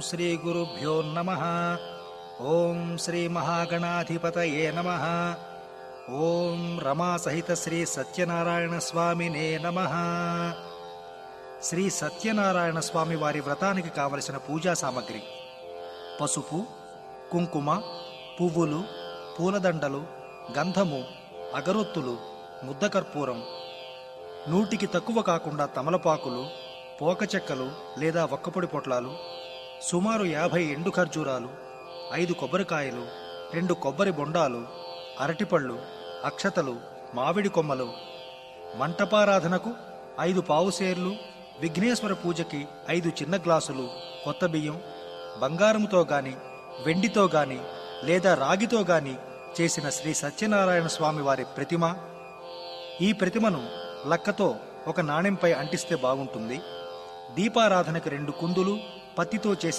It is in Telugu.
శ్రీ గురుభ్యో నమ. ఓం శ్రీ మహాగణాధిపతయే నమ. ఓం రమాసహిత శ్రీ సత్యనారాయణ స్వామినే నమ. శ్రీ సత్యనారాయణ స్వామి వారి వ్రతానికి కావలసిన పూజా సామగ్రి పసుపు కుంకుమ పువ్వులు పూలదండలు గంధము అగరొత్తులు ముద్దకర్పూరం నూటికి తక్కువ కాకుండా తమలపాకులు పోక చెక్కలు లేదా ఒక్కపొడి పొట్లాలు సుమారు యాభై ఎండు ఖర్జూరాలు ఐదు కొబ్బరికాయలు రెండు కొబ్బరి బొండాలు అరటిపళ్ళు అక్షతలు మామిడి కొమ్మలు. మంటపారాధనకు ఐదు పావుసేర్లు విఘ్నేశ్వర పూజకి ఐదు చిన్న గ్లాసులు కొత్త బియ్యం బంగారముతో గాని వెండితో గాని లేదా రాగితో గాని చేసిన శ్రీ సత్యనారాయణ స్వామి వారి ప్రతిమ. ఈ ప్రతిమను లక్కతో ఒక నాణెంపై అంటిస్తే బాగుంటుంది. దీపారాధనకు రెండు కుందులు పత్తితో చేసిన